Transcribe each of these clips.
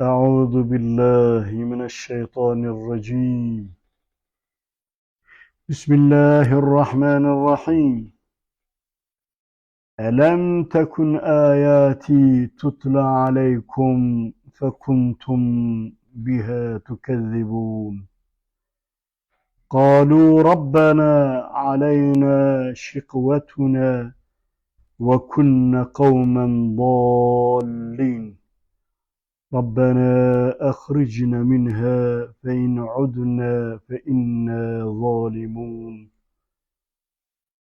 أعوذ بالله من الشيطان الرجيم. بسم الله الرحمن الرحيم. ألم تكن آياتي تتلى عليكم فكنتم بها تكذبون؟ قالوا ربنا علينا شقوتنا وكنا قوما ضالين. ربنا أخرجنا منها فإن عدنا فإنا ظالمون.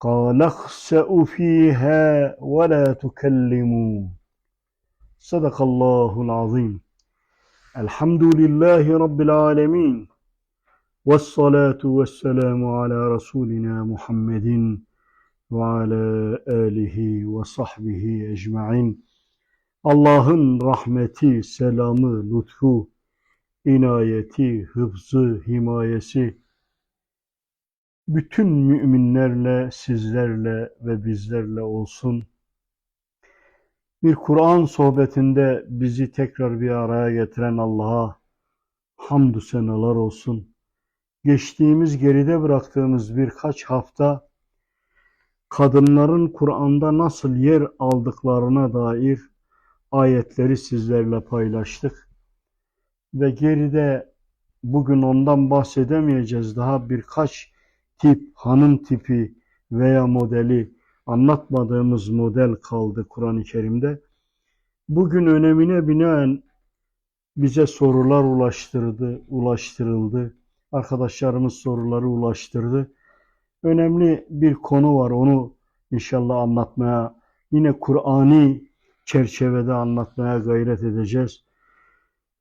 قال اخسأوا فيها ولا تكلمون. صدق الله العظيم. الحمد لله رب العالمين. والصلاة والسلام على رسولنا محمد وعلى آله وصحبه أجمعين. Allah'ın rahmeti, selamı, lütfu, inayeti, hıfzı, himayesi bütün müminlerle, sizlerle ve bizlerle olsun. Bir Kur'an sohbetinde bizi tekrar bir araya getiren Allah'a hamdü senalar olsun. Geçtiğimiz geride bıraktığımız birkaç hafta kadınların Kur'an'da nasıl yer aldıklarına dair ayetleri sizlerle paylaştık. Ve geride bugün ondan bahsedemeyeceğiz. Daha birkaç tip, hanım tipi veya modeli anlatmadığımız model kaldı Kur'an-ı Kerim'de. Bugün önemine binaen bize sorular ulaştırdı, ulaştırıldı. Arkadaşlarımız soruları ulaştırdı. Önemli bir konu var. Onu inşallah anlatmaya, yine Kur'ani çerçevede anlatmaya gayret edeceğiz.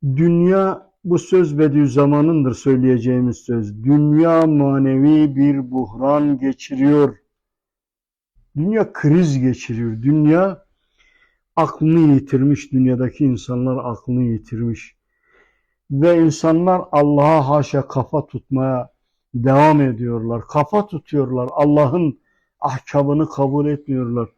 Dünya bu söz Bediüzzaman'ındır söyleyeceğimiz söz. Dünya manevi bir buhran geçiriyor. Dünya kriz geçiriyor. Dünya aklını yitirmiş. Dünyadaki insanlar aklını yitirmiş. Ve insanlar Allah'a haşa kafa tutmaya devam ediyorlar. Kafa tutuyorlar. Allah'ın ahkamını kabul etmiyorlar.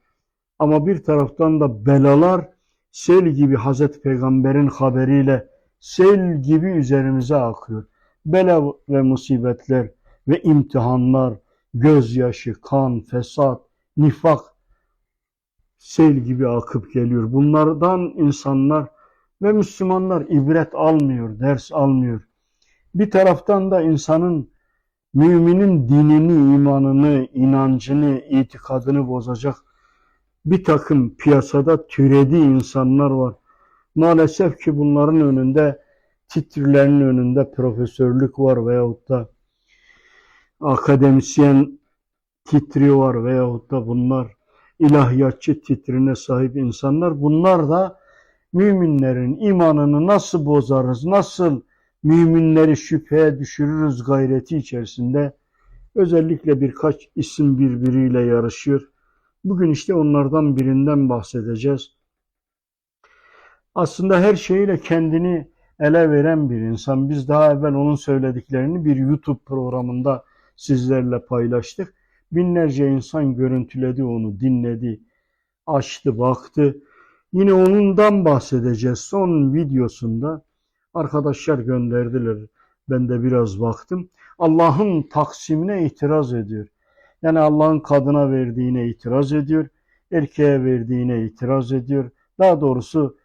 Ama bir taraftan da belalar sel gibi Hazreti Peygamber'in haberiyle sel gibi üzerimize akıyor. Bela ve musibetler ve imtihanlar, gözyaşı, kan, fesat, nifak sel gibi akıp geliyor. Bunlardan insanlar ve Müslümanlar ibret almıyor, ders almıyor. Bir taraftan da insanın müminin dinini, imanını, inancını, itikadını bozacak bir takım piyasada türedi insanlar var. Maalesef ki bunların önünde titrilerin önünde profesörlük var veyahut da akademisyen titri var veyahut da bunlar ilahiyatçı titrine sahip insanlar. Bunlar da müminlerin imanını nasıl bozarız, nasıl müminleri şüpheye düşürürüz gayreti içerisinde özellikle birkaç isim birbiriyle yarışıyor. Bugün işte onlardan birinden bahsedeceğiz. Aslında her şeyiyle kendini ele veren bir insan. Biz daha evvel onun söylediklerini bir YouTube programında sizlerle paylaştık. Binlerce insan görüntüledi onu, dinledi, açtı, baktı. Yine onundan bahsedeceğiz. Son videosunda arkadaşlar gönderdiler. Ben de biraz baktım. Allah'ın taksimine itiraz ediyor. Yani Allah'ın kadına verdiğine itiraz ediyor, erkeğe verdiğine itiraz ediyor. Daha doğrusu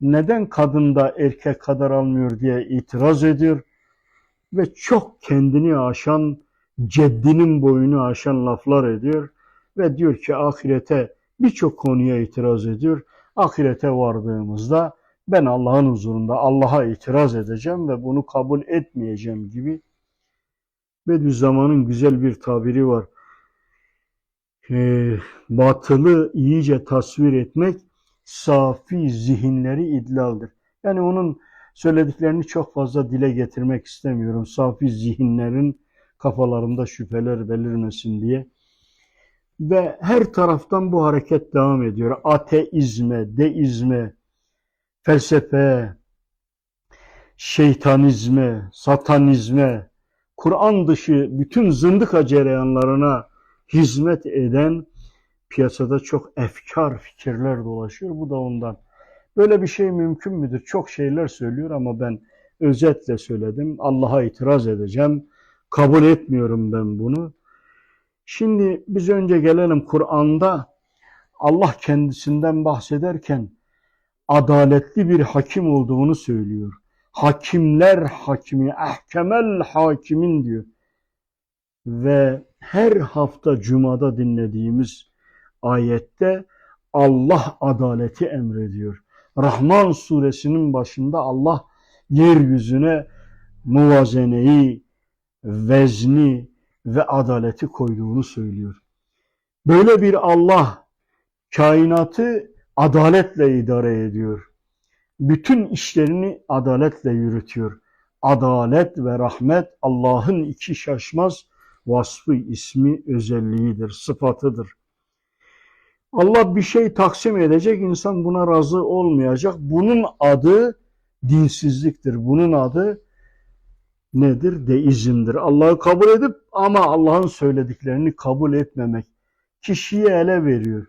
neden kadın da erkek kadar almıyor diye itiraz ediyor ve çok kendini aşan, ceddinin boyunu aşan laflar ediyor ve diyor ki ahirete birçok konuya itiraz ediyor. Ahirete vardığımızda ben Allah'ın huzurunda Allah'a itiraz edeceğim ve bunu kabul etmeyeceğim gibi Bediüzzaman'ın güzel bir tabiri var e, batılı iyice tasvir etmek safi zihinleri idlaldir. Yani onun söylediklerini çok fazla dile getirmek istemiyorum. Safi zihinlerin kafalarında şüpheler belirmesin diye. Ve her taraftan bu hareket devam ediyor. Ateizme, deizme, felsefe, şeytanizme, satanizme, Kur'an dışı bütün zındıka cereyanlarına hizmet eden piyasada çok efkar fikirler dolaşıyor. Bu da ondan. Böyle bir şey mümkün müdür? Çok şeyler söylüyor ama ben özetle söyledim. Allah'a itiraz edeceğim. Kabul etmiyorum ben bunu. Şimdi biz önce gelelim Kur'an'da Allah kendisinden bahsederken adaletli bir hakim olduğunu söylüyor. Hakimler hakimi, ahkemel hakimin diyor. Ve her hafta cumada dinlediğimiz ayette Allah adaleti emrediyor. Rahman suresinin başında Allah yeryüzüne muvazeneyi, vezni ve adaleti koyduğunu söylüyor. Böyle bir Allah kainatı adaletle idare ediyor. Bütün işlerini adaletle yürütüyor. Adalet ve rahmet Allah'ın iki şaşmaz vasfı, ismi, özelliğidir, sıfatıdır. Allah bir şey taksim edecek, insan buna razı olmayacak. Bunun adı dinsizliktir. Bunun adı nedir? Deizmdir. Allah'ı kabul edip ama Allah'ın söylediklerini kabul etmemek. Kişiyi ele veriyor.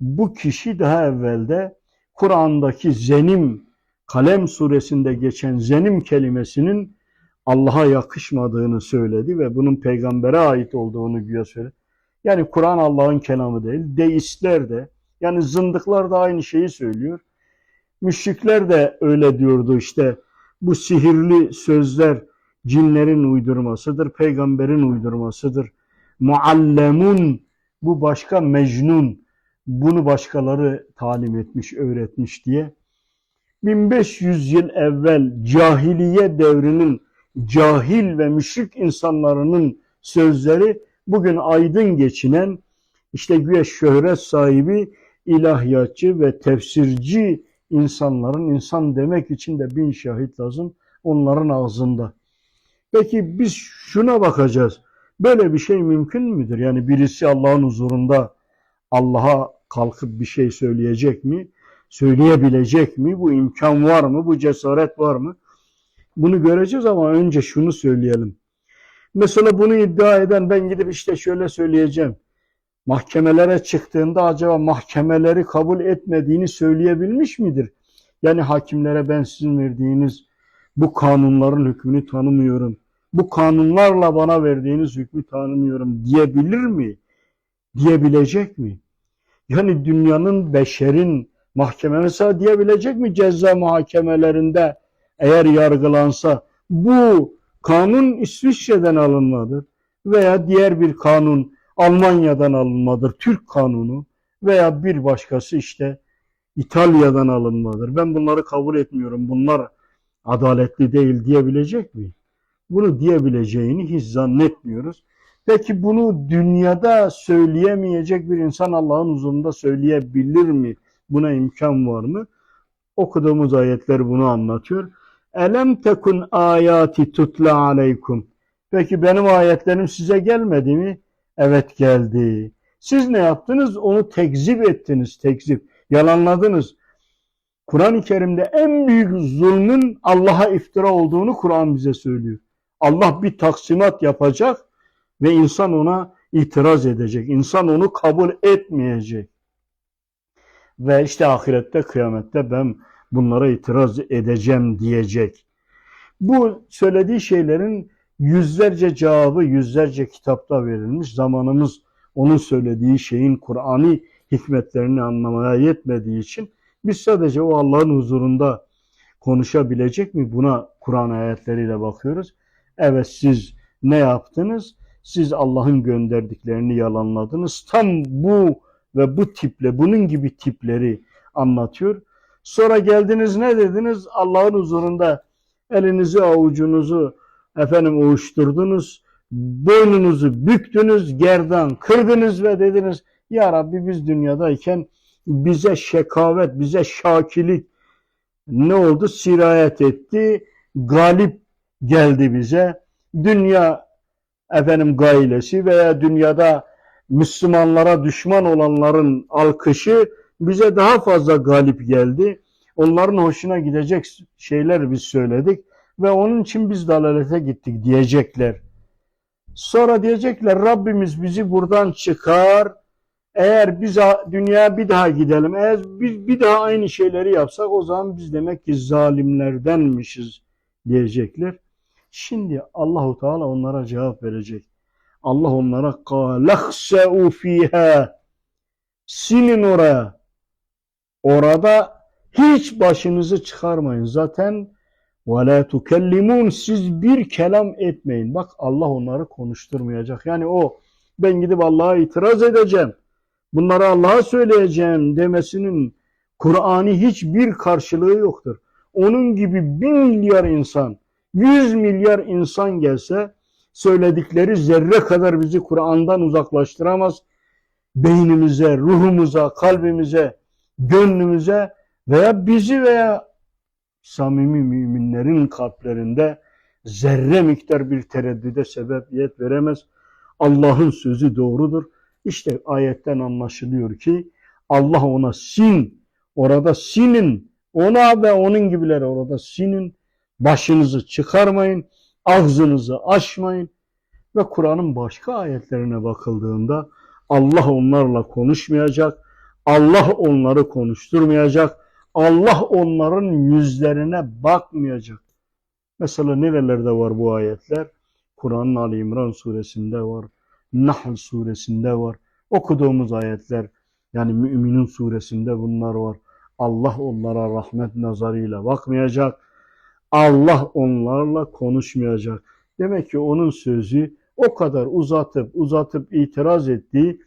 Bu kişi daha evvelde Kur'an'daki zenim, Kalem suresinde geçen zenim kelimesinin Allah'a yakışmadığını söyledi ve bunun peygambere ait olduğunu güya söyledi. Yani Kur'an Allah'ın kelamı değil. Deistler de yani zındıklar da aynı şeyi söylüyor. Müşrikler de öyle diyordu işte bu sihirli sözler cinlerin uydurmasıdır, peygamberin uydurmasıdır. Muallemun bu başka mecnun bunu başkaları talim etmiş, öğretmiş diye. 1500 yıl evvel cahiliye devrinin cahil ve müşrik insanların sözleri bugün aydın geçinen işte güya şöhret sahibi ilahiyatçı ve tefsirci insanların insan demek için de bin şahit lazım onların ağzında. Peki biz şuna bakacağız. Böyle bir şey mümkün müdür? Yani birisi Allah'ın huzurunda Allah'a kalkıp bir şey söyleyecek mi? Söyleyebilecek mi? Bu imkan var mı? Bu cesaret var mı? Bunu göreceğiz ama önce şunu söyleyelim. Mesela bunu iddia eden ben gidip işte şöyle söyleyeceğim. Mahkemelere çıktığında acaba mahkemeleri kabul etmediğini söyleyebilmiş midir? Yani hakimlere ben sizin verdiğiniz bu kanunların hükmünü tanımıyorum. Bu kanunlarla bana verdiğiniz hükmü tanımıyorum diyebilir mi? Diyebilecek mi? Yani dünyanın, beşerin mahkemesi diyebilecek mi ceza muhakemelerinde eğer yargılansa bu kanun İsviçre'den alınmadır veya diğer bir kanun Almanya'dan alınmadır, Türk kanunu veya bir başkası işte İtalya'dan alınmadır. Ben bunları kabul etmiyorum. Bunlar adaletli değil diyebilecek mi? Bunu diyebileceğini hiç zannetmiyoruz. Peki bunu dünyada söyleyemeyecek bir insan Allah'ın huzurunda söyleyebilir mi? Buna imkan var mı? Okuduğumuz ayetler bunu anlatıyor. Elem tekun ayati tutla aleykum. Peki benim ayetlerim size gelmedi mi? Evet geldi. Siz ne yaptınız? Onu tekzip ettiniz, tekzip. Yalanladınız. Kur'an-ı Kerim'de en büyük zulmün Allah'a iftira olduğunu Kur'an bize söylüyor. Allah bir taksimat yapacak ve insan ona itiraz edecek. İnsan onu kabul etmeyecek. Ve işte ahirette, kıyamette ben bunlara itiraz edeceğim diyecek. Bu söylediği şeylerin yüzlerce cevabı yüzlerce kitapta verilmiş. Zamanımız onun söylediği şeyin Kur'an'ı hikmetlerini anlamaya yetmediği için biz sadece o Allah'ın huzurunda konuşabilecek mi buna Kur'an ayetleriyle bakıyoruz. Evet siz ne yaptınız? Siz Allah'ın gönderdiklerini yalanladınız. Tam bu ve bu tiple, bunun gibi tipleri anlatıyor. Sonra geldiniz ne dediniz? Allah'ın huzurunda elinizi avucunuzu efendim ovuşturdunuz. Boynunuzu büktünüz, gerdan kırdınız ve dediniz Ya Rabbi biz dünyadayken bize şekavet, bize şakilik ne oldu? Sirayet etti. Galip geldi bize. Dünya efendim gailesi veya dünyada Müslümanlara düşman olanların alkışı bize daha fazla galip geldi. Onların hoşuna gidecek şeyler biz söyledik ve onun için biz dalalete gittik diyecekler. Sonra diyecekler Rabbimiz bizi buradan çıkar. Eğer biz dünya bir daha gidelim, eğer biz bir daha aynı şeyleri yapsak o zaman biz demek ki zalimlerdenmişiz diyecekler. Şimdi Allahu Teala onlara cevap verecek. Allah onlara kalahseu fiha. Silin oraya. Orada hiç başınızı çıkarmayın. Zaten وَلَا تُكَلِّمُونَ Siz bir kelam etmeyin. Bak Allah onları konuşturmayacak. Yani o ben gidip Allah'a itiraz edeceğim. Bunları Allah'a söyleyeceğim demesinin Kur'an'ı hiçbir karşılığı yoktur. Onun gibi bin milyar insan, yüz milyar insan gelse söyledikleri zerre kadar bizi Kur'an'dan uzaklaştıramaz. Beynimize, ruhumuza, kalbimize, gönlümüze veya bizi veya samimi müminlerin kalplerinde zerre miktar bir tereddüde sebebiyet veremez. Allah'ın sözü doğrudur. İşte ayetten anlaşılıyor ki Allah ona sin, orada sinin, ona ve onun gibileri orada sinin, başınızı çıkarmayın, ağzınızı açmayın ve Kur'an'ın başka ayetlerine bakıldığında Allah onlarla konuşmayacak, Allah onları konuşturmayacak, Allah onların yüzlerine bakmayacak. Mesela nerelerde var bu ayetler? Kur'an'ın Ali İmran suresinde var, Nahl suresinde var. Okuduğumuz ayetler yani Müminun suresinde bunlar var. Allah onlara rahmet nazarıyla bakmayacak. Allah onlarla konuşmayacak. Demek ki onun sözü o kadar uzatıp uzatıp itiraz ettiği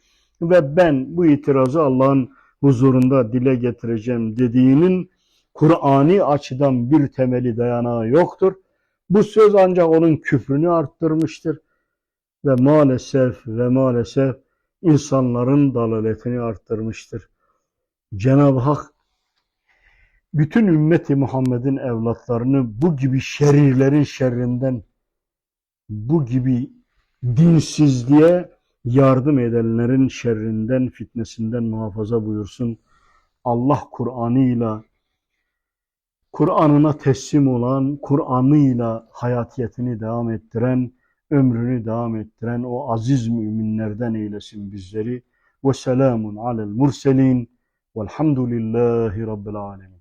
ve ben bu itirazı Allah'ın huzurunda dile getireceğim dediğinin Kur'ani açıdan bir temeli dayanağı yoktur. Bu söz ancak onun küfrünü arttırmıştır ve maalesef ve maalesef insanların dalaletini arttırmıştır. Cenab-ı Hak bütün ümmeti Muhammed'in evlatlarını bu gibi şerirlerin şerrinden, bu gibi dinsizliğe yardım edenlerin şerrinden, fitnesinden muhafaza buyursun. Allah Kur'an'ıyla, Kur'an'ına teslim olan, Kur'an'ıyla hayatiyetini devam ettiren, ömrünü devam ettiren o aziz müminlerden eylesin bizleri. Ve selamun alel murselin velhamdülillahi rabbil alemin.